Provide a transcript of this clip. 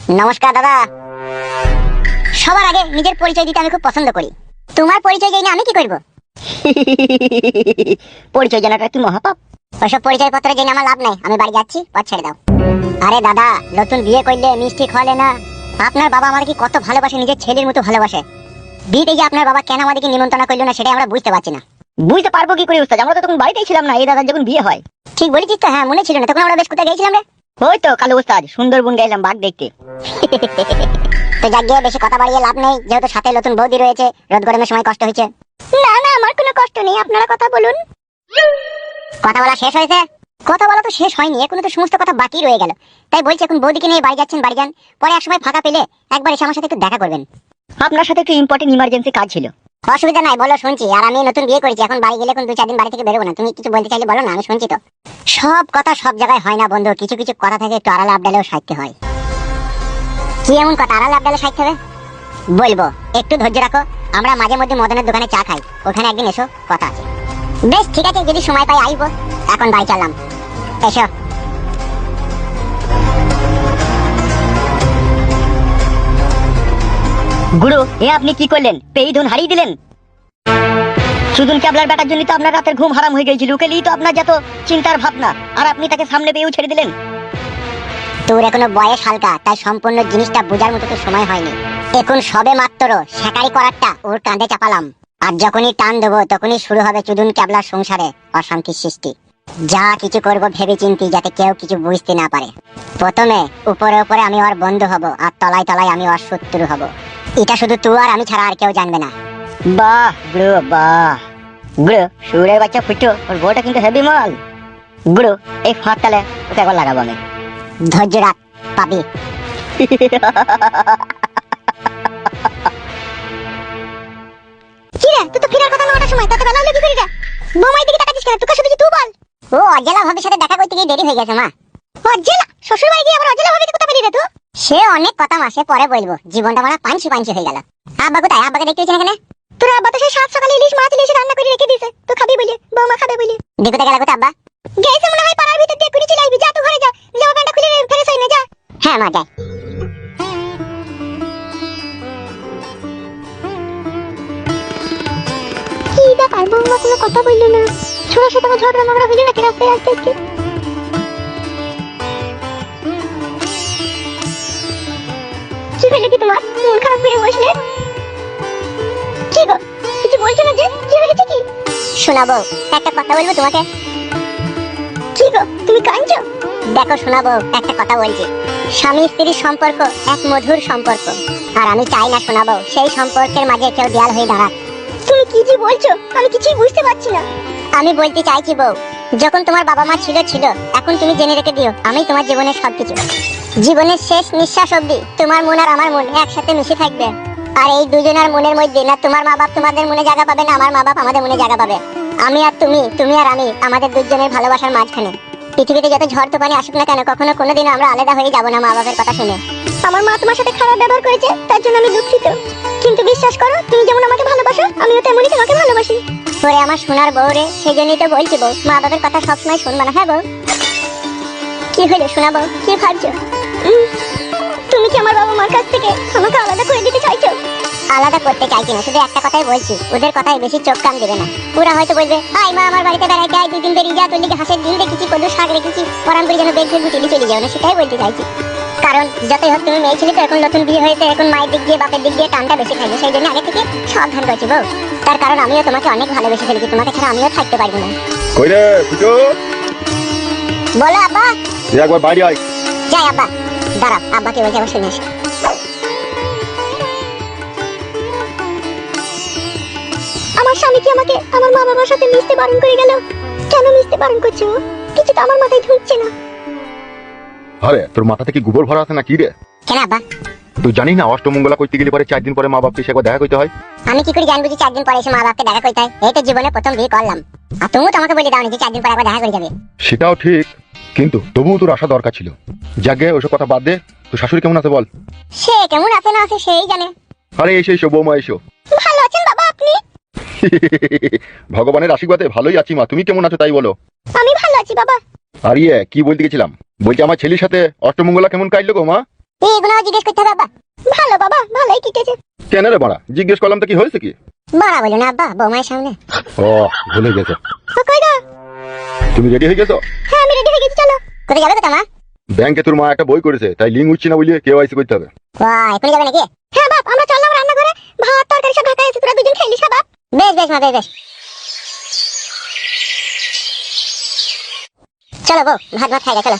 নমস্কার দাদা। সবার আগে নিজের পরিচয় দিতে আমি খুব পছন্দ করি। তোমার পরিচয় জেনে আমি কি করব? পরিচয় জানাটা কি মহাপাপ? ওসব পরিচয় পত্র জেনে আমার লাভ নাই। আমি বাড়ি যাচ্ছি পথ ছেড়ে দাও। আরে দাদা নতুন বিয়ে করলে মিষ্টি খাওয়ালে না। আপনার বাবা আমার কি কত ভালোবাসে নিজের ছেলের মতো ভালোবাসে? বিয়েতে যে আপনার বাবা কেন আমাদেরকে নিমন্ত্রণ করল না সেটাই আমরা বুঝতে পারছি না। বুঝতে পারব কি করে উস্তাদ? আমরা তো তখন বাড়িতেই ছিলাম না এই দাদার যখন বিয়ে হয়। ঠিক বলেছিস তো হ্যাঁ মনে ছিল না। তখন আমরা বেশ কোথায় গেছিলাম রে? ওই তো কালো উস্তাদ সুন্দরবন গেলাম বাঘ দেখতে। তো যাক গিয়ে বেশি কথা বাড়িয়ে লাভ নেই যেহেতু সাথে নতুন বৌদি রয়েছে রোদ গরমের সময় কষ্ট হয়েছে। না না আমার কোনো কষ্ট নেই আপনারা কথা বলুন। কথা বলা শেষ হয়েছে? কথা বলা তো শেষ হয়নি এখনও তো সমস্ত কথা বাকি রয়ে গেল। তাই বলছি এখন বৌদিকে নিয়ে বাড়ি যাচ্ছেন বাড়ি যান। পরে এক সময় ফাঁকা পেলে একবার এসে আমার সাথে একটু দেখা করবেন। আপনার সাথে একটু ইম্পর্টেন্ট ইমার্জেন্সি কাজ ছিল। অসুবিধা নাই, বলো শুনছি। আর আমি নতুন বিয়ে করেছি, এখন বাড়ি গেলে এখন দু চার দিন বাড়ি থেকে বেরোবো না। তুমি কিছু বলতে চাইলে বলো না, আমি শুনছি তো। সব কথা সব জায়গায় হয় না বন্ধু, কিছু কিছু কথা থেকে একটু আড়ালে আবডালেও সাইতে হয়। কি এমন কথা, আড়ালে আবডালে সাইতে হবে? বলব, একটু ধৈর্য রাখো, আমরা মাঝে মধ্যে মদনের দোকানে চা খাই, ওখানে একদিন এসো, কথা আছে। বেশ, ঠিক আছে, যদি সময় পাই, আইবো। এখন বাড়ি চললাম। এসো। গুরু, এ আপনি কি করলেন? পেই ধন, হারিয়ে দিলেন? সুদুন ক্যাবলার বেটার জন্য তো আপনার রাতের ঘুম হারাম হয়ে গেছিল ওকেলেই তো আপনার যত চিন্তার ভাবনা। আর আপনি তাকে সামনে পেয়েও ছেড়ে দিলেন। তোর এখনও বয়স হালকা, তাই সম্পূর্ণ জিনিসটা বোঝার মতো তো সময় হয়নি। এখন সবে মাত্র শেখারি করারটা ওর কাঁধে চাপালাম। আর যখনই টান দেবো, তখনই শুরু হবে চুদুন ক্যাবলার সংসারে অশান্তির সৃষ্টি। যা কিছু করব ভেবে চিন্তি যাতে কেউ কিছু বুঝতে না পারে। প্রথমে, উপরে উপরে আমি ওর বন্ধু হব, আর তলায় তলায় আমি ওর শত্রু হব। এটা শুধু তুই আর আমি ছাড়া আর কেউ জানবে না। বাহ গুরু বাহ। গুরু সুরের বাচ্চা ফুটো ওর বউটা কিন্তু হেভি মাল গুরু এই ফাঁক তালে ওকে একবার লাগাবো আমি। ধৈর্য রাখ পাবি কিরে তুই তো ফিরার কথা সময় তত বেলা হলো কি করি রে বৌমাই দিকে তাকাচ্ছিস কেন? তুই শুধু তুই বল? ও অজেলা ভাবির সাথে দেখা করতে গিয়ে দেরি হয়ে গেছে মা। অজেলা? শ্বশুর বাড়ি গিয়ে আবার অজেলা ভাবিকে কোথা পেলি রে তুই সে অনেক কথা মাসে পরে বলব। জীবনটা আমার পাঞ্চি পাঞ্চি হয়ে গেল। আব্বা কোথায়? আব্বাকে দেখতে হচ্ছে এখানে? তোর আব্বা তো সেই সাত সকালে ইলিশ মাছ ইলিশ রান্না করে রেখে দিয়েছে। তুই খাবি বলে বৌমা খাবে বলে। দেখতে গেল কোথায় আব্বা? গেছে মনে হয় পাড়ার ভিতর দিয়ে কুড়ি চলে আসবি। যা তুই ঘরে যা। জামা প্যান্টটা খুলে ফেলে সই না যা। হ্যাঁ মা যাই। কি ব্যাপার? বৌমা কোনো কথা বলল না। ছোট ছোট ঝগড়া মগড়া হইল নাকি রাস্তায় আসতে আসতে? মন খারাপ করে বসলে? কি কিছু বলছো না যে কি হয়েছে কি? শোনাবো, একটা কথা বলব তোমাকে। কি তুমি কাঁদছো? দেখো, শোনাবো, একটা কথা বলছি। স্বামী স্ত্রীর সম্পর্ক এক মধুর সম্পর্ক। আর আমি চাই না শোনাবো, সেই সম্পর্কের মাঝে কেউ দেয়াল হয়ে দাঁড়াক। তুমি কি যে বলছো, আমি কিছুই বুঝতে পারছি না। আমি বলতে চাইছি বউ, যখন তোমার বাবা মা ছিল ছিল এখন তুমি জেনে রেখে দিও, আমি তোমার জীবনের সবকিছু। জীবনের শেষ নিঃশ্বাস অবধি তোমার মন আর আমার মন একসাথে মিশে থাকবে। আর এই দুজনের মনের মধ্যে না তোমার মা বাপ তোমাদের মনে জায়গা পাবে, না আমার মা বাপ আমাদের মনে জায়গা পাবে। আমি আর তুমি তুমি আর আমি, আমাদের দুজনের ভালোবাসার মাঝখানে। পৃথিবীতে যত ঝড় তুফানি আসুক না কেন, কখনো কোনোদিনও আমরা আলাদা হয়ে যাব না মা বাবার কথা শুনে। আমার মা তোমার সাথে খারাপ ব্যবহার করেছে, তার জন্য আমি দুঃখিত। কিন্তু বিশ্বাস করো, তুমি যেমন আমাকে ভালোবাসো, আমিও তেমনই তোমাকে ভালোবাসি। ওরে আমার সোনার বউ রে সেই জন্যই তো বলছি বউ, মা বাবার কথা সবসময় শুনবা না হ্যাঁ বউ? কি হলো শোনা বউ কি ভাবছ? তুমি কি আমার বাবা মার কাছ থেকে আমাকে আলাদা করে দিতে চাইছো? আলাদা করতে চাইছি না শুধু একটা কথাই বলছি। ওদের কথাই বেশি চোখ কান দেবে না। ওরা হয়তো বলবে আই মা আমার বাড়িতে বেড়াইতে আয় দুদিন বেরিয়ে যা তোর লিগে হাঁসের ডিম দেখেছি কদু শাক রেখেছি পরাম করে যেন বেগ গুটিয়ে চলে যাও। না সেটাই বলতে চাইছি। কারণ যতই হোক তুমি মেয়ে ছিলে তো এখন নতুন বিয়ে হয়েছে এখন মায়ের দিক দিয়ে বাপের দিক দিয়ে টানটা বেশি থাকবে সেই জন্য আগে থেকে সাবধান করছি বউ। তার কারণ আমিও তোমাকে অনেক ভালোবেসে ফেলেছি তোমাকে ছাড়া আমিও থাকতে পারব না। কই রে বলো আব্বা। একবার বাইরে আয়। যাই আব্বা দাঁড়াও আব্বা কি বলছে আবার শুনে আসি। আমার স্বামী কি আমাকে আমার মা বাবার সাথে মিশতে বারণ করে গেল? কেন মিশতে বারণ করছে? কিছু তো আমার মাথায় ঢুকছে না। আরে তোর মাথাতে কি গোবর ভরা আছে না কি রে? কেন আব্বা? তুই জানিস না অষ্টমঙ্গলা করতে গেলে পরে চার দিন পরে মা বাপকে সে দেখা করতে হয়? আমি কি করে জানব যে চার দিন পরে এসে মা বাবাকে দেখা করতে হয়? এই তো জীবনে প্রথম বিয়ে করলাম। আর তুমি তো আমাকে বলে দাও যে চার দিন পরে একবার দেখা করে যাবে। সেটাও ঠিক কিন্তু তবুও তোর আসা দরকার ছিল। যাকে ওসব কথা বাদ দে। তোর শাশুড়ি কেমন আছে বল? সে কেমন আছে না আছে সেই জানে। আরে এসো এসো বৌমা এসো। ভালো আছেন বাবা আপনি? ভগবানের আশীর্বাদে ভালোই আছি মা তুমি কেমন আছো তাই বলো। আমি ভালো আছি বাবা। আর ইয়ে কি বলতে গেছিলাম? বলছি আমার ছেলের সাথে অষ্টমঙ্গলা কেমন কাটলো গো মা? এগুলো জিজ্ঞেস করতে আব্বা ভালো বাবা ভালোই কেটেছে। কেন রে বাড়া? জিজ্ঞেস করলাম তো কি হয়েছে কি? বাড়া বলো না আব্বা বৌমায়ের সামনে। ও ভুলে গেছে। তুমি রেডি হয়ে গেছো? হ্যাঁ কোথায় যাবে তো মা ব্যাংকে তোর মা একটা বই করেছে তাই লিঙ্ক উঠছে না বলিয়ে কেওয়াইসি করতে হবে। ওয়াই এখনি যাবে নাকি? হ্যাঁ বাপ আমরা চললাম রান্নাঘরে। ভাত তরকারি সব ঢাকা আছে তোরা দুজন খেয়ে নিস হ্যাঁ, বাপ? বেশ বেশ মা বেশ বেশ। চলো বউ ভাত ভাত খাই চলো।